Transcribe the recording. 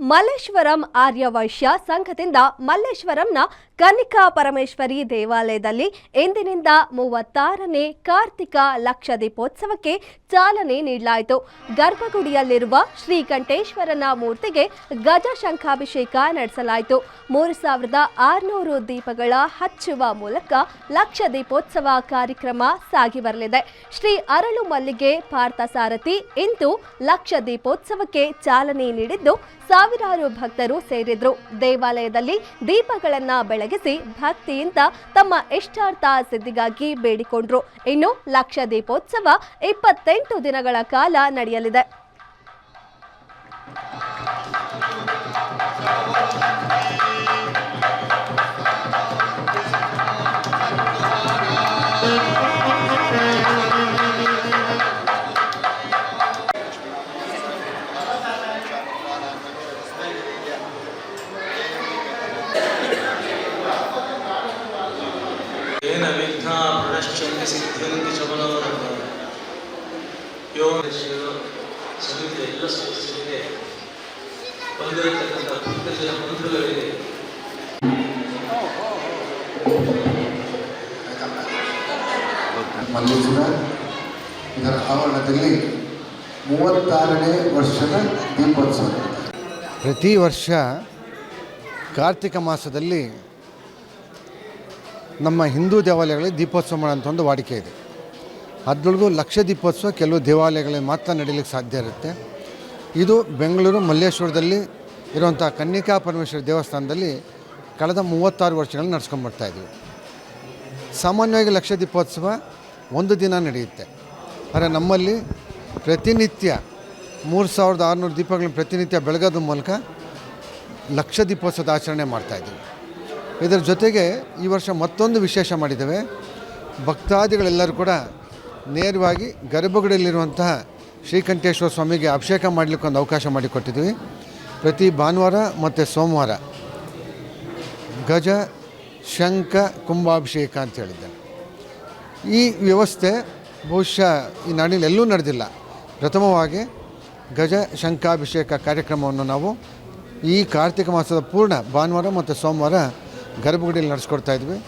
ಮಲ್ಲೇಶ್ವರಂ ಆರ್ಯವೈಶ್ಯ ಸಂಘದಿಂದ ಮಲ್ಲೇಶ್ವರಂನ ಕನಿಕಾ ಪರಮೇಶ್ವರಿ ದೇವಾಲಯದಲ್ಲಿ ಇಂದಿನಿಂದ ಮೂವತ್ತಾರನೇ ಕಾರ್ತಿಕ ಲಕ್ಷ ದೀಪೋತ್ಸವಕ್ಕೆ ಚಾಲನೆ ನೀಡಲಾಯಿತು. ಗರ್ಭಗುಡಿಯಲ್ಲಿರುವ ಶ್ರೀಕಂಠೇಶ್ವರನ ಮೂರ್ತಿಗೆ ಗಜ ಶಂಖಾಭಿಷೇಕ ನಡೆಸಲಾಯಿತು. ಮೂರು ಸಾವಿರದ ಆರುನೂರು ದೀಪಗಳ ಹಚ್ಚುವ ಮೂಲಕ ಲಕ್ಷ ದೀಪೋತ್ಸವ ಕಾರ್ಯಕ್ರಮ ಸಾಗಿ ಬರಲಿದೆ. ಶ್ರೀ ಅರಳು ಮಲ್ಲಿಗೆ ಪಾರ್ಥಸಾರಥಿ ಇಂದು ಲಕ್ಷ ದೀಪೋತ್ಸವಕ್ಕೆ ಚಾಲನೆ ನೀಡಿದ್ದು ಸಾವಿರಾರು ಭಕ್ತರು ಸೇರಿದ್ರು. ದೇವಾಲಯದಲ್ಲಿ ದೀಪಗಳನ್ನ ಬೆಳಗಿಸಿ ಭಕ್ತಿಯಿಂದ ತಮ್ಮ ಇಷ್ಟಾರ್ಥ ಸಿದ್ಧಿಗಾಗಿ ಬೇಡಿಕೊಂಡ್ರು. ಇನ್ನು ಲಕ್ಷ ದೀಪೋತ್ಸವ ಇಪ್ಪತ್ತೆಂಟು ದಿನಗಳ ಕಾಲ ನಡೆಯಲಿದೆ. ಸಿದ್ಧಗಂಗೆ ಶಮನವನ್ನು ಯೋಗ ಸಂಗೀತ ಎಲ್ಲ ಸಂಸ್ಥೆಗಳಿಗೆ ಬಂದಿರತಕ್ಕಂಥ ಪುಸ್ತಕಗಳ ಬಂಧುಗಳಿಗೆ ಮಲ್ಲಿಸಿದ ಇದರ ಆವರಣದಲ್ಲಿ ಮೂವತ್ತಾರನೇ ವರ್ಷದ ದೀಪೋತ್ಸವ ಪ್ರತಿ ವರ್ಷ ಕಾರ್ತಿಕ ಮಾಸದಲ್ಲಿ ನಮ್ಮ ಹಿಂದೂ ದೇವಾಲಯಗಳಲ್ಲಿ ದೀಪೋತ್ಸವ ಮಾಡೋಂಥ ಒಂದು ವಾಡಿಕೆ ಇದೆ. ಅದ್ರೊಳಗೂ ಲಕ್ಷ ದೀಪೋತ್ಸವ ಕೆಲವು ದೇವಾಲಯಗಳಲ್ಲಿ ಮಾತ್ರ ನಡೀಲಿಕ್ಕೆ ಸಾಧ್ಯ ಇರುತ್ತೆ. ಇದು ಬೆಂಗಳೂರು ಮಲ್ಲೇಶ್ವರದಲ್ಲಿ ಇರುವಂಥ ಕನ್ನಿಕಾ ಪರಮೇಶ್ವರ ದೇವಸ್ಥಾನದಲ್ಲಿ ಕಳೆದ ಮೂವತ್ತಾರು ವರ್ಷಗಳಲ್ಲಿ ನಡ್ಸ್ಕೊಂಬರ್ತಾ ಇದ್ವಿ. ಸಾಮಾನ್ಯವಾಗಿ ಲಕ್ಷ ದೀಪೋತ್ಸವ ಒಂದು ದಿನ ನಡೆಯುತ್ತೆ. ಆದರೆ ನಮ್ಮಲ್ಲಿ ಪ್ರತಿನಿತ್ಯ ಮೂರು ಸಾವಿರದ ಆರುನೂರು ದೀಪಗಳನ್ನ ಪ್ರತಿನಿತ್ಯ ಬೆಳಗೋದ್ರ ಮೂಲಕ ಲಕ್ಷ ದೀಪೋತ್ಸವದ ಆಚರಣೆ ಮಾಡ್ತಾಯಿದ್ದೀವಿ ಇದರ ಜೊತೆಗೆ ಈ ವರ್ಷ ಮತ್ತೊಂದು ವಿಶೇಷ ಮಾಡಿದ್ದೇವೆ. ಭಕ್ತಾದಿಗಳೆಲ್ಲರೂ ಕೂಡ ನೇರವಾಗಿ ಗರ್ಭಗುಡಿಯಲ್ಲಿರುವಂತಹ ಶ್ರೀಕಂಠೇಶ್ವರ ಸ್ವಾಮಿಗೆ ಅಭಿಷೇಕ ಮಾಡಲಿಕ್ಕೆ ಒಂದು ಅವಕಾಶ ಮಾಡಿಕೊಟ್ಟಿದ್ವಿ ಪ್ರತಿ ಭಾನುವಾರ ಮತ್ತು ಸೋಮವಾರ ಗಜ, ಶಂಖ, ಕುಂಭಾಭಿಷೇಕ ಅಂತ ಹೇಳಿದ್ದೆ ಈ ವ್ಯವಸ್ಥೆ ಬಹುಶಃ ಈ ನಾಡಿನಲ್ಲಿ ಎಲ್ಲೂ ನಡೆದಿಲ್ಲ. ಪ್ರಥಮವಾಗಿ ಗಜ, ಶಂಖಾಭಿಷೇಕ ಕಾರ್ಯಕ್ರಮವನ್ನು ನಾವು ಈ ಕಾರ್ತಿಕ ಮಾಸದ ಪೂರ್ಣ ಭಾನುವಾರ ಮತ್ತು ಸೋಮವಾರ ಗರ್ಭಗುಡಿಯಲ್ಲಿ ನಡೆಸ್ಕೊಡ್ತಾ ಇದ್ವಿ.